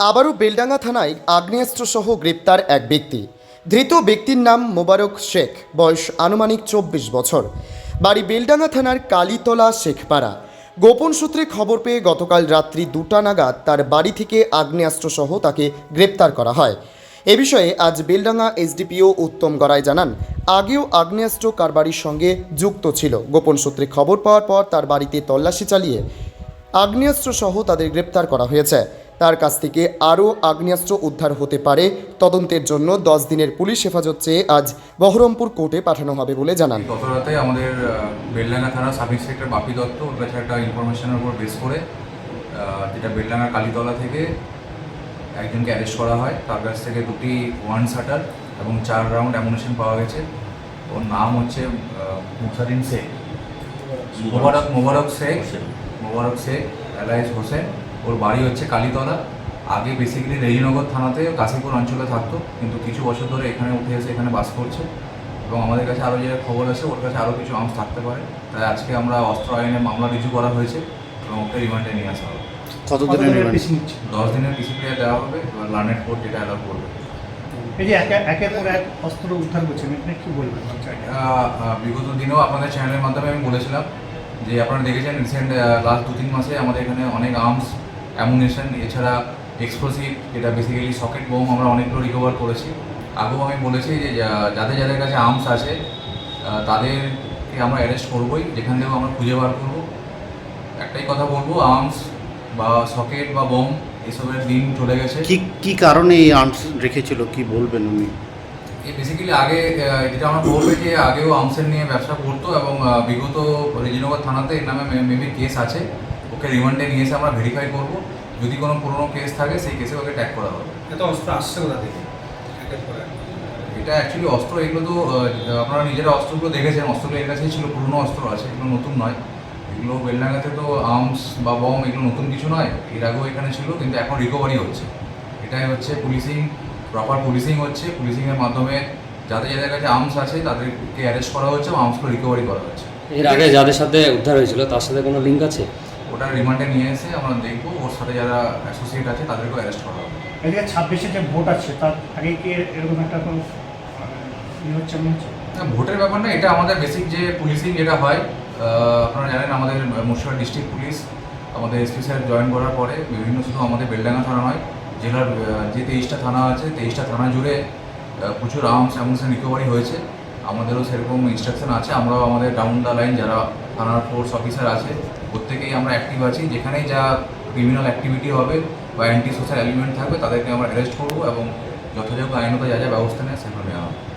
আবারও বেলডাঙ্গা থানায় আগ্নেয়াস্ত্রসহ গ্রেপ্তার এক ব্যক্তি। ধৃত ব্যক্তির নাম মোবারক শেখ, বয়স আনুমানিক চব্বিশ বছর। বাড়ি বেলডাঙ্গা থানার কালীতলা শেখপাড়া। গোপন সূত্রে খবর পেয়ে গতকাল রাত্রি দুটা নাগাদ তার বাড়ি থেকে আগ্নেয়াস্ত্রসহ তাকে গ্রেপ্তার করা হয়। এ বিষয়ে আজ বেলডাঙ্গা এসডিপিও উত্তম গড়াই জানান, আগেও আগ্নেয়াস্ত্র কারবারির সঙ্গে যুক্ত ছিল। গোপন সূত্রে খবর পাওয়ার পর তার বাড়িতে তল্লাশি চালিয়ে আগ্নেয়াস্ত্রসহ তাদের গ্রেপ্তার করা হয়েছে। তার কাছ থেকে আরও আগ্নেয়াস্ত্র উদ্ধার হতে পারে। তদন্তের জন্য দশ দিনের পুলিশ হেফাজত চেয়ে আজ বহরমপুর কোর্টে পাঠানো হবে বলে জানান। গত রাতে আমাদের বেলডাঙ্গা থানা সাব ইন্সপেক্টর বাপি দত্ত ওর কাছে একটা ইনফরমেশনের উপর বেস করে যেটা বেলডাঙ্গা কালীতলা থেকে একজনকে অ্যারেস্ট করা হয়। তার কাছ থেকে দুটি ওয়ান শাটার এবং চার রাউন্ড অ্যামুনেশন পাওয়া গেছে। ওর নাম হচ্ছে মুসারিন শেখ। মোবারক মোবারক শেখ। মোবারক শেখ এলাইস হোসেন। ওর বাড়ি হচ্ছে কালীতলা। আগে বেসিক্যালি রেজিনগর থানাতে কাশীপুর অঞ্চলে থাকতো কিন্তু কিছু বছর ধরে এখানে উঠে এসে এখানে বাস করছে এবং আমাদের কাছে আরও যে খবর আছে ওর কাছে আরও কিছু আর্মস থাকতে পারে। তাই আজকে আমরা অস্ত্র আইনে মামলা রিজু করা হয়েছে এবং ওকে রিমান্ডে নিয়ে আসা হবে। কতদিনের রিমান্ড? দশ দিনের পিসিপিআই দেওয়া হবে এবার লার্নেট কোর্ট যেটা অ্যালাউ করবে। এই যে একের পর এক অস্ত্র উদ্ধার করছেন এটা কি বলবেন বিগত দিনেও আপনাদের চ্যানেলের মাধ্যমে আমি বলেছিলাম যে আপনারা দেখেছেন রিসেন্ট লাস্ট দু তিন মাসে আমাদের এখানে অনেক আর্মস অ্যামুনেশন এছাড়া এক্সপ্লোসিভ যেটা বেসিক্যালি সকেট বোম আমরা অনেকগুলো রিকভার করেছি। আগেও আমি বলেছি যে যাদের যাদের কাছে আর্মস আছে তাদেরকে আমরা অ্যারেস্ট করবোই। যেখান থেকেও আমরা খুঁজে বার করব। একটাই কথা বলব আর্মস বা সকেট বা বোম এসবের দিন চলে গেছে। কি কি কারণে এই আর্মস রেখেছিল? কি বলবেন উনি? এই বেসিক্যালি আগে যেটা আমরা বলব যে আগেও আর্মসের নিয়ে ব্যবসা করতো এবং বিগত রেজিনগর থানাতে এর নামে মেবি কেস আছে। ওকে রিমান্ডে নিয়ে এসে আমরা ভেরিফাই করব। যদি কোনো পুরনো কেস থাকে সেই কেসে ওকে ট্যাগ করা হবে। এত অস্ত্র আসছে কোথা থেকে। এটা অ্যাকচুয়ালি অস্ত্র এগুলো তো আপনারা নিজেরা অস্ত্রগুলো দেখেছেন। অস্ত্রগুলো এর কাছেই ছিল পুরনো অস্ত্র আছে এগুলো নতুন নয়। এগুলো বেলডাঙ্গাতে তো আর্মস বা বম এগুলো নতুন কিছু নয়। এর আগেও এখানে ছিল কিন্তু এখন রিকভারি হচ্ছে। এটাই হচ্ছে পুলিশিং প্রপার পুলিশিং হচ্ছে। পুলিশিংয়ের মাধ্যমে যাদের যাদের কাছে আর্মস আছে তাদেরকে অ্যারেস্ট করা হচ্ছে এবং আর্মসগুলো রিকভারি করা হচ্ছে। এর আগে যাদের সাথে উদ্ধার হয়েছিল তার সাথে কোনো লিঙ্ক আছে? ওটা রিমান্ডে নিয়ে এসে আমরা দেখব ওর সাথে যারা অ্যাসোসিয়েট আছে তাদেরকেও অ্যারেস্ট করা হবে। এদিকে ছাব্বিশে যে ভোট আছে তার আগে কি এরকম একটা কোনো হচ্ছে মনে হচ্ছে? না ভোটের ব্যাপার না এটা আমাদের বেসিক যে পুলিশিং যেটা হয় আপনারা জানেন আমাদের মুর্শিদাবাদ ডিস্ট্রিক্ট পুলিশ আমাদের এসপি স্যার জয়েন করার পরে বিভিন্ন শুধু আমাদের বেলডাঙ্গা থানা নয় জেলার যে তেইশটা থানা আছে তেইশটা থানা জুড়ে প্রচুর আর্মস অ্যামুনেশন রিকভারি হয়েছে। আমাদেরও সেরকম ইনস্ট্রাকশন আছে আমরাও আমাদের ডাউন দ্য লাইন যারা থানার ফোর্স অফিসার আছে, প্রত্যেকেই আমরা অ্যাক্টিভ আছি। যেখানেই যা ক্রিমিনাল অ্যাক্টিভিটি হবে বা অ্যান্টি সোশ্যাল এলিমেন্ট থাকবে, তাদেরকে আমরা অ্যারেস্ট করব এবং যথাযথ আইনত যা যা ব্যবস্থা নেয় সেগুলো নেওয়া হবে।